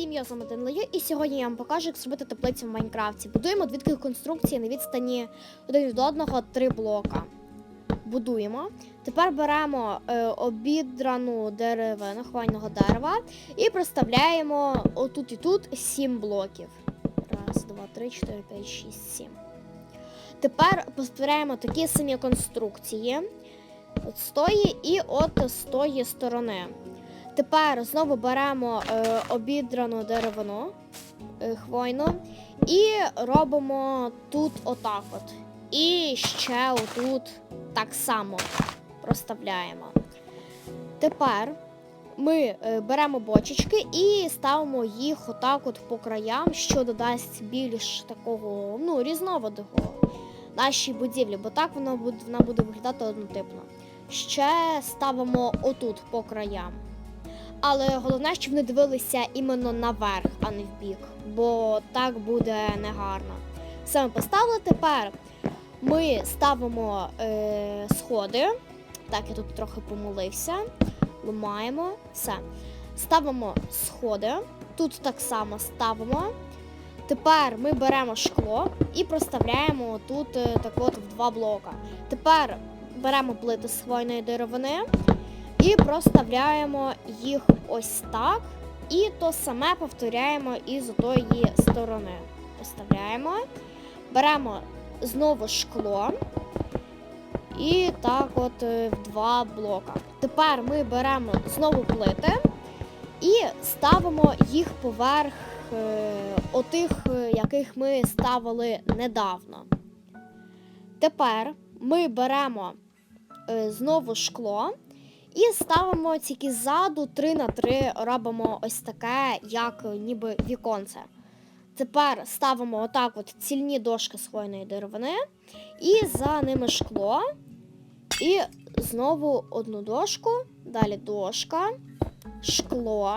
Всім я саме Денлею, і сьогодні я вам покажу, як зробити теплицю в Майнкрафті. Будуємо дві таких конструкції на відстані один від одного три блока. Будуємо. Тепер беремо е, обідрану деревину хвойного дерева і проставляємо отут і тут сім блоків. Раз, два, три, чотири, п'ять, шість, сім. Тепер повторяємо такі самі конструкції. От з тої і от з тої сторони. Тепер знову беремо е, обідрану деревину е, хвойну і робимо тут отак от. І ще отут так само проставляємо. Тепер ми е, беремо бочечки і ставимо їх отак от по краям, що додасть більш такого ну, різновидного нашій будівлі, бо так вона буде, вона буде виглядати однотипно. Ще ставимо отут по краям. Але головне, щоб вони дивилися іменно наверх, а не в бік, бо так буде негарно. Ми поставили. Тепер ми ставимо е, сходи. Так, я тут трохи помолився. Ламаємо. Все. Ставимо сходи. Тут так само ставимо. Тепер ми беремо шкло і проставляємо тут е, так от в два блока. Тепер беремо плити з хвойної деревини і проставляємо їх ось так. І то саме повторяємо і з тої сторони. Проставляємо, беремо знову шкло. І так от е, в два блока. Тепер ми беремо знову плити і ставимо їх поверх е, отих, е, яких ми ставили недавно. Тепер ми беремо е, знову шкло і ставимо тільки ззаду 3 на 3 робимо ось таке, як е, ніби віконце. Тепер ставимо отак от цільні дошки з хвойної деревини, і за ними шкло. І знову одну дошку, далі дошка, шкло.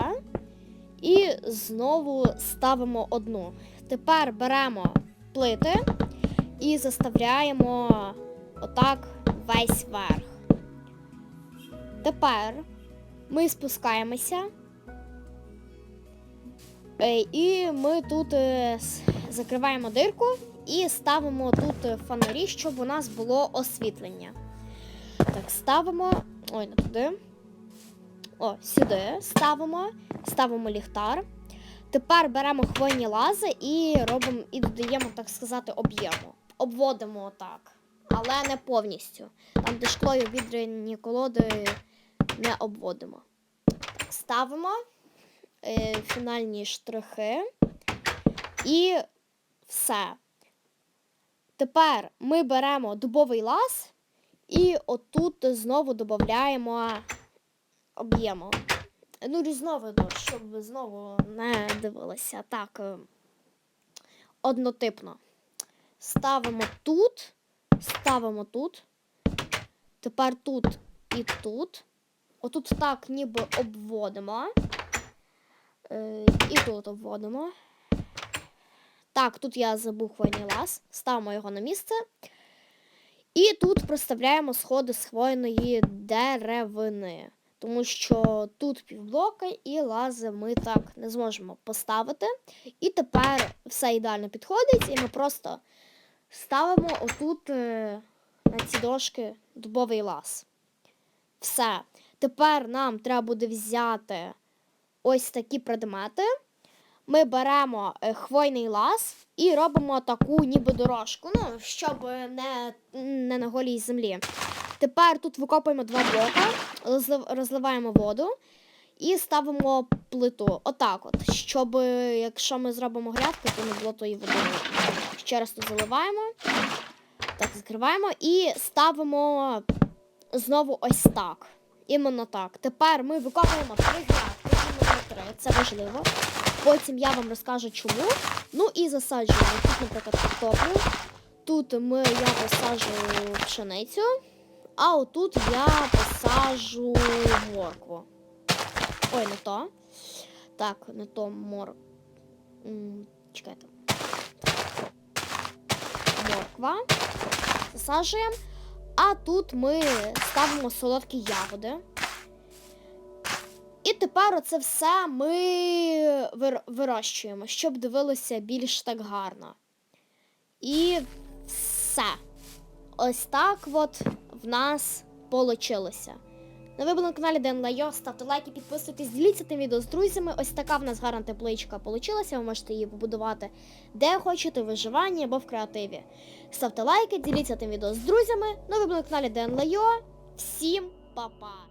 І знову ставимо одну. Тепер беремо плити і заставляємо отак весь верх. Тепер ми спускаємося. Е, І ми тут е, закриваємо дирку і ставимо тут е, фонарі, щоб у нас було освітлення. Так, ставимо. Ой, не туди. О, сюди ставимо. Ставимо ліхтар. Тепер беремо хвойні лази і робимо і додаємо, так сказати, об'єму. Обводимо отак. Але не повністю. Там, де шкло і колоди не обводимо. Ставимо е, фінальні штрихи. І все. Тепер ми беремо дубовий лаз і отут знову додаємо об'єму. Ну, різновиду, щоб ви знову не дивилися. Так, е, однотипно. Ставимо тут, ставимо тут. Тепер тут і тут. Отут так ніби обводимо. Е, і тут обводимо. Так, тут я забув лаз. Ставимо його на місце. І тут проставляємо сходи з хвойної деревини. Тому що тут півблока і лази ми так не зможемо поставити. І тепер все ідеально підходить, і ми просто ставимо отут е, на ці дошки дубовий лаз. Все. Тепер нам треба буде взяти ось такі предмети. Ми беремо е, хвойний лаз і робимо таку ніби дорожку, ну, щоб не, не на голій землі. Тепер тут викопуємо два блока, розливаємо воду і ставимо плиту. Отак от, щоб е, якщо ми зробимо грядку, то не було тої води. Ще раз тут заливаємо. Так, закриваємо і ставимо знову ось так. Іменно так. Тепер ми викопуємо три грядки, іменно три. Це важливо. Потім я вам розкажу чому. Ну і засаджуємо. Тут, наприклад, картоплю. Тут ми, я посаджую пшеницю, а отут я посаджу моркву. Ой, не то. Так, не то мор. Чекайте. Морква. Засаджуємо. А тут ми ставимо солодкі ягоди. І тепер оце все ми вирощуємо, щоб дивилося більш так гарно. І все. Ось так от в нас получилося. На ви були на каналі Ден ставте лайки, підписуйтесь, діліться тим відео з друзями. Ось така в нас гарна тепличка получилася. Ви можете її побудувати де хочете, в виживанні або в креативі. Ставте лайки, діліться тим відео з друзями. Ну ви були на каналі Денлайо. Всім па-па!